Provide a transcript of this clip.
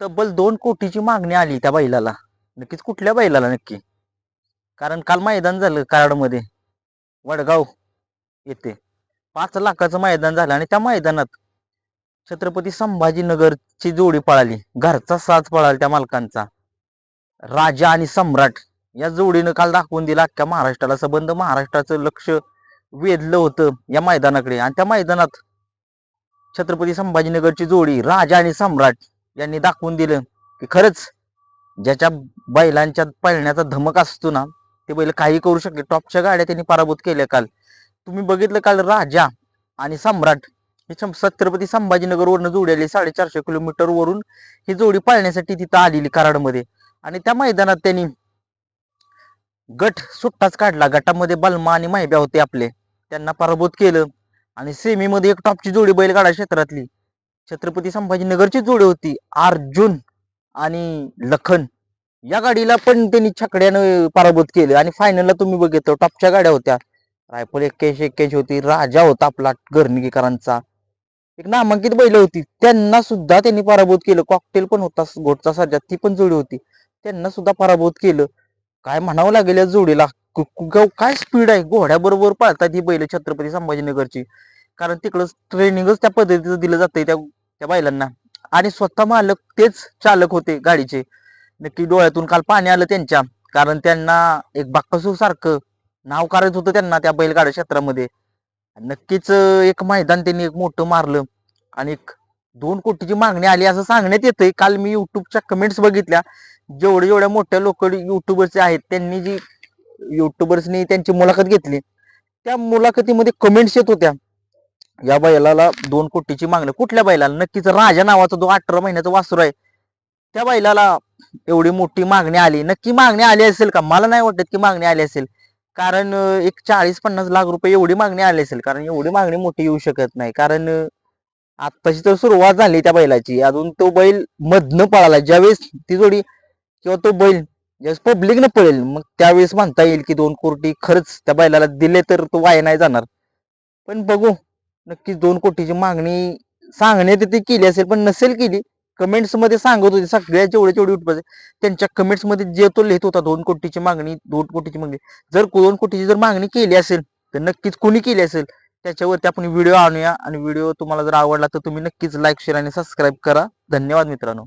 तब्बल दोन कोटीची मागणी आली त्या बैलाला. नक्कीच कुठल्या बैलाला नक्की? कारण काल मैदान झालं कराडमध्ये. वडगाव येथे. पाच लाखाचं मैदान झालं आणि त्या मैदानात छत्रपती संभाजीनगरची जोडी पळाली. घरचा साज पळाला त्या मालकांचा. राजा आणि सम्राट या जोडीनं काल दाखवून दिला अख्ख्या महाराष्ट्राला. संबंध महाराष्ट्राचं लक्ष वेधलं होतं या मैदानाकडे. आणि त्या मैदानात छत्रपती संभाजीनगरची जोडी राजा आणि सम्राट यांनी दाखवून दिलं की खरंच ज्याच्या बैलांच्या पळण्याचा धमक असतो ना ते बैल काही करू शकले. टॉपच्या गाड्या त्यांनी पराभूत केल्या काल. तुम्ही बघितलं काल राजा आणि सम्राट हे छत्रपती संभाजीनगरवरनं जोडी आली साडेचारशे किलोमीटर वरून ही जोडी पाळण्यासाठी तिथं आलेली कराडमध्ये. आणि त्या मैदानात त्यांनी गट सुट्टाच काढला. गटामध्ये बलमा आणि माहिब्या होते आपले. त्यांना पराभूत केलं. आणि सेमीमध्ये एक टॉपची जोडी बैलगाडा क्षेत्रातली. छत्रपती संभाजीनगरची जोडी होती. अर्जुन आणि लखन. या गाडीला पण त्यांनी छकड्यानं पराभूत केलं आणि फायनलला तुम्ही बघितलं टॉपच्या गाड्या होत्या. रायफल एक्क्याऐंशी एक्क्याऐंशी होती. राजा होता आपला घरनिकीकरांचा एक नामांकित बैल होती. त्यांना सुद्धा त्यांनी पराभूत केलं. कॉकटेल पण होता घोटचा सज्जा ती पण जोडी होती. त्यांना सुद्धा पराभूत केलं. काय म्हणावं लागेल या जोडीला? काय स्पीड आहे? घोड्याबरोबर पळतात ही बैल छत्रपती संभाजीनगरची. कारण तिकडं ट्रेनिंगच त्या पद्धतीचं दिलं जातंय. त्या त्या बैलांना. आणि स्वतः मालक तेच चालक होते गाडीचे. नक्की डोळ्यातून काल पाणी आलं त्यांच्या. कारण त्यांना एक बाक्कासूर सारखं नाव करायचं होतं त्यांना त्या बैलगाड्या क्षेत्रामध्ये. नक्कीच एक मैदान त्यांनी एक मोठं मारलं. आणि एक दोन कोटीची मागणी आली असं सांगण्यात येतंय. काल मी युट्यूबच्या कमेंट्स बघितल्या. जेवढे जेवढ्या मोठ्या लोक युट्यूबर्स आहेत त्यांनी जी युट्यूबर्सनी त्यांची मुलाखत घेतली त्या मुलाखतीमध्ये कमेंट्स येत होत्या. या बैलाला दोन कोटीची मागणी. कुठल्या बैलाला? नक्कीच राजा नावाचा जो अठरा महिन्याचा वासरू आहे त्या बैलाला एवढी मोठी मागणी आली. नक्की मागणी आली असेल का? मला नाही वाटत की मागणी आली असेल. कारण एक चाळीस पन्नास लाख रुपये एवढी मागणी आली असेल. कारण एवढी मागणी मोठी येऊ शकत नाही. कारण आत्ताची तर सुरुवात झाली त्या बैलाची. अजून तो बैल मधनं पळाला. ज्यावेळेस ती जोडी किंवा तो बैल ज्यावेळेस पब्लिकनं पळेल मग त्यावेळेस म्हणता येईल की दोन कोटी खरंच त्या बैलाला दिले तर तो वाया नाही जाणार. पण बघू नक्कीच दोन कोटीची मागणी सांगण्यात ते केली असेल पण नसेल केली कमेंट्समध्ये सांगत होते सगळ्या जेवढे जेवढे उठपाचे त्यांच्या कमेंट्समध्ये जे तो लिहित होता दोन कोटीची मागणी दोन कोटीची मागणी जर दोन कोटीची जर मागणी केली असेल तर नक्कीच कोणी केली असेल त्याच्यावरती आपण व्हिडिओ आणूया आणि व्हिडिओ तुम्हाला जर आवडला तर तुम्ही नक्कीच लाईक शेअर आणि सबस्क्राईब करा. धन्यवाद मित्रांनो.